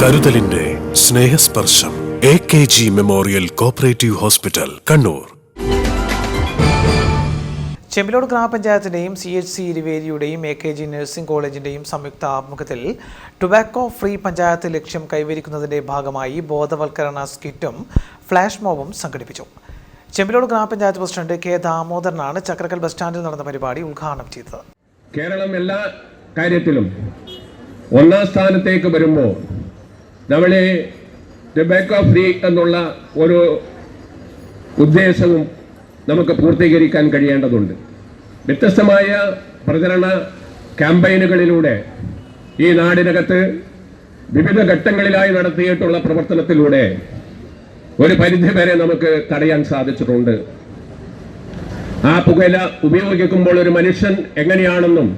കരുതലിന്റെ Snehasparsham A K G memorial cooperative hospital Kannur. Chembilode ഗ്രാമപഞ്ചായത്തിന്റെയും C H C ഇരുവേരിയുടെയും A K G nursing കോളേജിന്റെയും സംയുക്ത ആഭിമുഖ്യത്തിൽ tobacco free panchayat ലക്ഷ്യം കൈവരിക്കുന്നതിന്റെ ഭാഗമായി ബോധവൽക്കരണ സ്കിറ്റും ഫ്ലാഷ് മോബും സംഘടിപ്പിച്ചു. ചെമ്പിലോട് ഗ്രാമപഞ്ചായത്ത് പ്രസിഡന്റ് കെ ദാമോദരനാണ് ചക്രക്കൽ ബസ് സ്റ്റാൻഡിൽ നടന്ന പരിപാടി ഉദ്ഘാടനം ചെയ്തത്. കേരളം എല്ലാ കാര്യത്തിലും ഒന്നാം സ്ഥാനത്തേക്ക് വരുമ്പോൾ നമ്മളെ ബാക്ക് ഓഫ് ഫ്രീ എന്നുള്ള ഒരു ഉദ്ദേശവും നമുക്ക് പൂർത്തീകരിക്കാൻ കഴിയേണ്ടതുണ്ട്. വ്യത്യസ്തമായ പ്രചരണ ക്യാമ്പയിനുകളിലൂടെ ഈ നാടിനകത്ത് വിവിധ ഘട്ടങ്ങളിലായി നടത്തിയിട്ടുള്ള പ്രവർത്തനത്തിലൂടെ ഒരു പരിധി വരെ നമുക്ക് തടയാൻ സാധിച്ചിട്ടുണ്ട്. ആ പുകയില ഉപയോഗിക്കുമ്പോൾ ഒരു മനുഷ്യൻ എങ്ങനെയാണെന്നും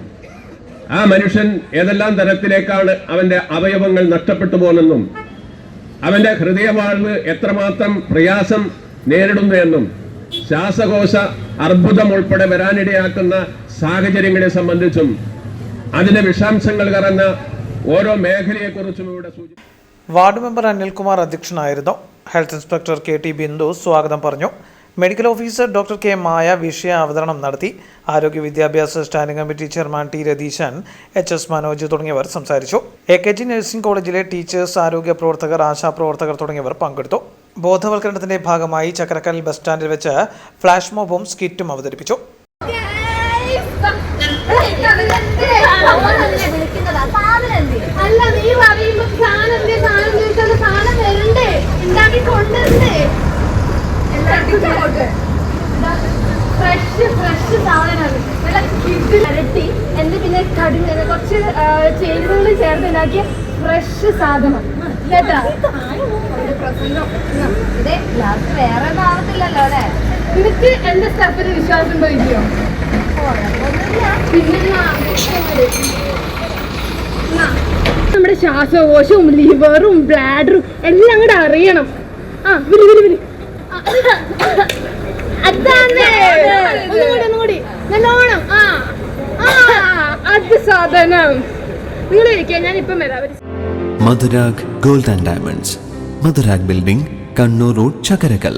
ആ മനുഷ്യൻ ഏതെല്ലാം തരത്തിലേക്കാണ് അവന്റെ അവയവങ്ങൾ നഷ്ടപ്പെട്ടു പോകുന്നെന്നും അവന്റെ ഹൃദയവാഴ്വ് എത്രമാത്രം പ്രയാസം നേരിടുന്നു എന്നും ശ്വാസകോശ അർബുദം ഉൾപ്പെടെ വരാനിടയാക്കുന്ന സാഹചര്യങ്ങളെ സംബന്ധിച്ചും അതിന്റെ വിഷാംശങ്ങൾ കറന്ന ഓരോ മേഖലയെക്കുറിച്ചും ഇവിടെ സൂചി വാർഡ് മെമ്പർ അനിൽകുമാർ അധ്യക്ഷനായിരുന്നു. Health inspector K T Bindu സ്വാഗതം പറഞ്ഞു. Medical officer doctor K Maya വിഷയ അവതരണം നടത്തി. ആരോഗ്യ വിദ്യാഭ്യാസ standing committee chairman T Ratheesan H S Manoj തുടങ്ങിയവർ സംസാരിച്ചു. എ കെ ജി നഴ്സിംഗ് കോളേജിലെ ടീച്ചേഴ്സ് ആരോഗ്യ പ്രവർത്തകർ ആശാപ്രവർത്തകർ തുടങ്ങിയവർ പങ്കെടുത്തു. ബോധവൽക്കരണത്തിന്റെ ഭാഗമായി ചക്രക്കൽ ബസ് സ്റ്റാൻഡിൽ വെച്ച് ഫ്ലാഷ് മോബും സ്കിറ്റും അവതരിപ്പിച്ചു. ഫ്രഷ് ഫ്രഷ് സാധനമാണ്. നല്ല കിഡ് ഇരട്ടി എന്നിട്ട് പിന്നെ കടുങ്ങ കുറച്ച് ചേരുവകൾ ചേർത്ത് ഉണ്ടാക്കിയ ഫ്രഷ് സാധനം. കേട്ടാ? വേറെ ആവത്തില്ലല്ലോ അല്ലേ? നിനക്ക് എന്റെ സ്റ്റഫിന് വിശ്വാസം പിന്നെ നമ്മുടെ ശ്വാസകോശവും ലിവറും ബ്ലാഡറും എല്ലാം കൂടെ അറിയണം. ആ വിളി വിളി വിളി. നല്ലോണം. ആ. അത് സാധനം. നിങ്ങൾ ഇരിക്കുക ഞാൻ ഇപ്പം വരാം. ഒരു Madhurag gold and diamonds. Madhurag building Kannur road Chakkarakkal.